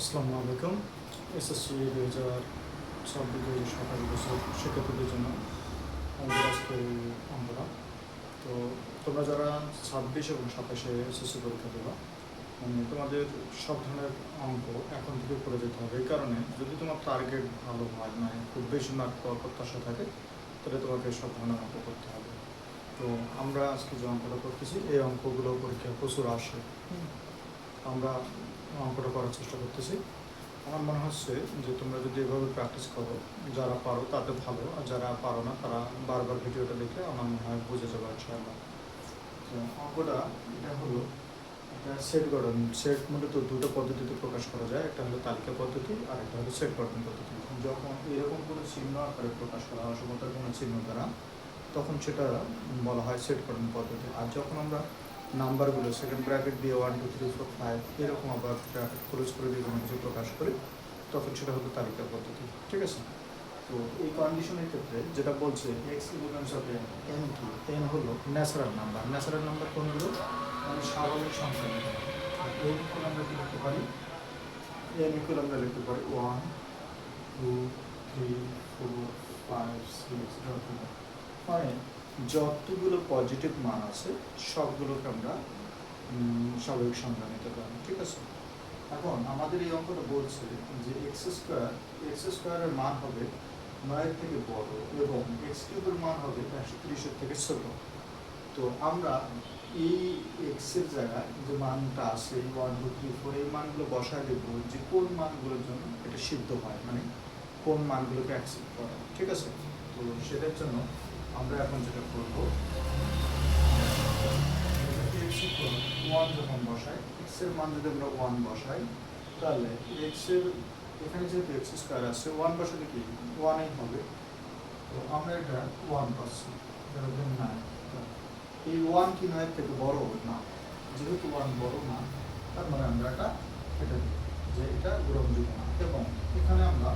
আসসালামু আলাইকুম। এসএসসি দুই হাজার ছাব্বিশ সাতাশ বছর শিক্ষার্থীদের জন্য আমাদের আজকে আমরা। তো তোমরা যারা ছাব্বিশ এবং সাতাশে এসএসসি পরীক্ষা দেবা মানে তোমাদের সব ধরনের অঙ্ক এখন থেকে করে যেতে হবে। এই কারণে যদি তোমার টার্গেট ভালো হয় মানে খুব বেশি মার্ক পাওয়ার প্রত্যাশা থাকে তাহলে তোমাকে সব ধরনের অঙ্ক করতে হবে। তো আমরা আজকে যে অঙ্কটা করতেছি এই অঙ্কগুলো পরীক্ষায় প্রচুর আসে। আমরা অঙ্কটা করার চেষ্টা করতেছি। আমার মনে হচ্ছে যে তোমরা যদি এভাবে প্র্যাকটিস করো, যারা পারো তাতে ভালো, আর যারা পারো না তারা বারবার ভিডিওটা দেখে আমার মনে হয় বুঝে যাবে ইনশাআল্লাহ অঙ্কটা, এটা হলো একটা সেট গঠন। সেট মূলত দুটো পদ্ধতিতে প্রকাশ করা যায়, একটা হলো তালিকা পদ্ধতি আর একটা হলো সেট গঠন পদ্ধতি। যখন এরকম কোনো চিহ্ন আকারে প্রকাশ করা হয় সমতার কোনো চিহ্ন দ্বারা, তখন সেটা বলা হয় সেট গঠন পদ্ধতি। আর যখন আমরা নাম্বারগুলো সেকেন্ড ব্র্যাকেট দিয়ে one two three four five এরকম আবার ব্র্যাকেট ক্লোজ করে দিয়ে কোনো কিছু প্রকাশ করি, তখন সেটা হলো তালিকা পদ্ধতি, ঠিক আছে? তো এই কন্ডিশনের ক্ষেত্রে যেটা বলছে x equals of n n কি? এন হলো ন্যাচারাল নাম্বার ন্যাচারাল নাম্বার কোনগুলো মানে স্বাভাবিক সংখ্যা আর এন ইকুয়াল আমরা কি লিখতে পারি? এন ইকুয়াল আমরা লিখতে পারি one two three four five six মানে যতগুলো পজিটিভ মান আছে, সবগুলোকে আমরা স্বাভাবিক সংখ্যা নিতে পারি ঠিক আছে? এখন আমাদের এই অঙ্কটা বলছে যে এক্স স্কোয়ার এক্স স্কোয়ারের মান হবে নয়ের থেকে বড় এবং এক্স কিউবের মান হবে একশো তিরিশের থেকে ছোট। তো আমরা এই এক্সের জায়গায় যে মানটা আছে ওয়ান টু থ্রি ফোর এই মানগুলো বসায় দেবো যে কোন মানগুলোর জন্য এটা সিদ্ধ হয় মানে কোন মানগুলোকে অ্যাকসেপ্ট করে ঠিক আছে? তো সেটার জন্য আমরা এখন যেটা করব ওয়ান যখন বসাই এক্সের মান যদি আমরা ওয়ান বসাই, তাহলে এক্সের, এখানে যেহেতু এক্স স্কোয়ার আছে ওয়ান বসালে কি? ওয়ানই হবে। তো আমরা এটা ওয়ান পাচ্ছি হচ্ছে এই ওয়ান কি নয়ের থেকে বড় না। যেহেতু ওয়ান বড় না, তার মানে আমরা এটা এটা যে এটা গ্রহণযোগ্য না। এবং এখানে আমরা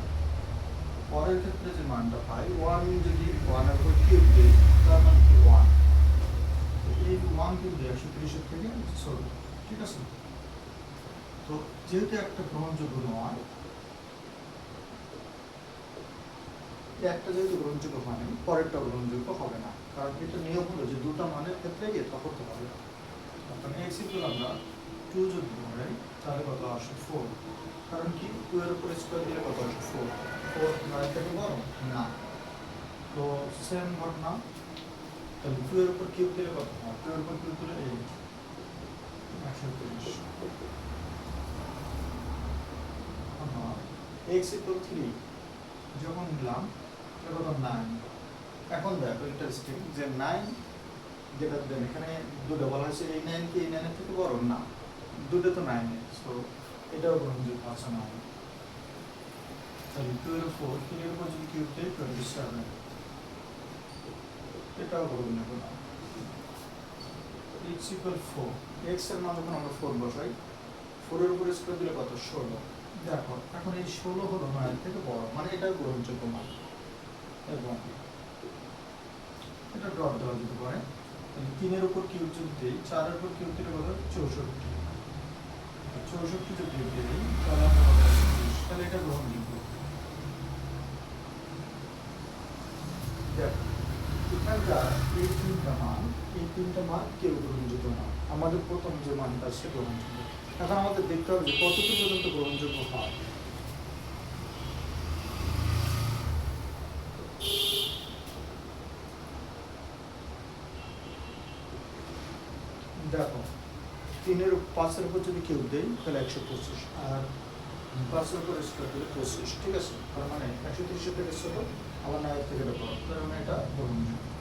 পরের ক্ষেত্রে যে মানটা পাই ওয়ান যদি ওয়ানের উপর কিউব দিই, তার মানে কি ওয়ান এই ওয়ান কিন্তু একশো তিরিশের থেকে ষোলো। ঠিক আছে? তো যেহেতু একটা গ্রহণযোগ্য নয় একটা যেহেতু গ্রহণযোগ্য হয়নি পরেরটা গ্রহণযোগ্য হবে না। কারণ এটা নিয়ম হলো যে দুটো মানের ক্ষেত্রে এটা করতে হবে। অর্থাৎ এক্স ইকুয়াল আমরা টু যদি ধরাই তাহলে কত আসে ফোর কারণ কি? টু এর উপর স্কোয়ার দিলে কত আসে ফোর ফোর নয় থেকে বড়? না। তো সেম ঘটনা তাহলে টু এর উপর কিউব দিলে কত? হয় টু এর উপর কিউব দিলে এই একশো তিরিশ। এক্স ইকুয়াল থ্রি যখন নিলাম এটা কত নাইন এখন দেখো ইন্টারেস্টিং যে নাইন যেটা দেন এখানে দুটো বলা হয়েছে, এই নাইন কি, এই নাইনের থেকে বড়? না। দুটো তো নাইন সো এটাও গ্রহণযোগ্য আছে না। তাহলে টু এর ফোর এর উপর যদি কিউব দেয় টোয়েন্টি সেভেন এটাও গ্রহণযোগ্য না এক্স ইকুয়াল ফোর এক্সের মান যখন আমরা ফোর বসাই ফোরের উপর স্কোয়ার দিলে কত? ষোলো। দেখো, এখন এই ষোলো হলো নয়ের থেকে বড় মানে এটাও গ্রহণযোগ্য মান। এবং এটা ডট দেওয়া যেতে পারে। তিনের উপর কিউব যদি দিই, চারের উপর কিউব দিলে কত? চৌষট্টি। চৌষট্টি যদি কিউব তাহলে আমরা কত পাবো? 30 তাহলে এটা গ্রহণযোগ্য এখানকার আমাদের প্রথম যে মানটা সে গ্রহণযোগ্য এখন আমাদের দেখতে হবে যে কতটুকু পর্যন্ত গ্রহণযোগ্য হয় দেখো তিনের পাঁচের উপর যদি কেউ দেয়, তাহলে একশো পঁচিশ। আর পাঁচের উপর স্কোয়ার দিলে পঁচিশ, ঠিক আছে? তার মানে একশো তিরিশ থেকে ছোট, আবার নয়ের থেকে বড়। তার মানে এটা গ্রহণযোগ্য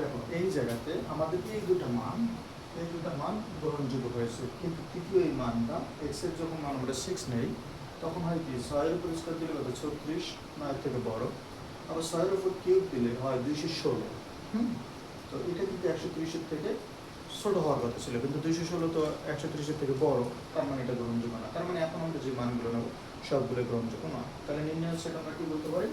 দেখো, এই জায়গাতে আমাদের এই দুটো মান, এই দুটো মান গ্রহণযোগ্য হয়েছে। কিন্তু তৃতীয় এই মানটা এক্সের যখন মান আমরা সিক্স নেই, তখন হয় কি, ছয়ের উপর স্কোয়ার দিলে কত? ছত্রিশ নয়ের থেকে বড়। আবার ছয়ের উপর কিউব দিলে হয় দুইশো ষোলো। হুম? তো এটা কিন্তু একশো তিরিশের থেকে ছোট হওয়ার কথা ছিল। কিন্তু দুইশো ষোলো তো একশো ত্রিশের থেকে বড়, তার মানে এটা গ্রহণযোগ্য না। তার মানে এখন আমরা যে মানগুলো নেব, সবগুলো গ্রহণযোগ্য না তাহলে নির্ণয় সেটা আমরা কি বলতে পারি?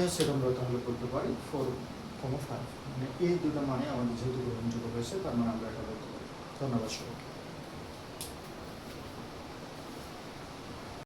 নির্ণয় সেট আমরা তাহলে বলতে পারি ফোর কমা ফাইভ মানে এই দুটো মানে আমাদের যেহেতু গ্রহণযোগ্য হয়েছে, তার মানে আমরা এটা বলতে পারি। ধন্যবাদ সবাইকে।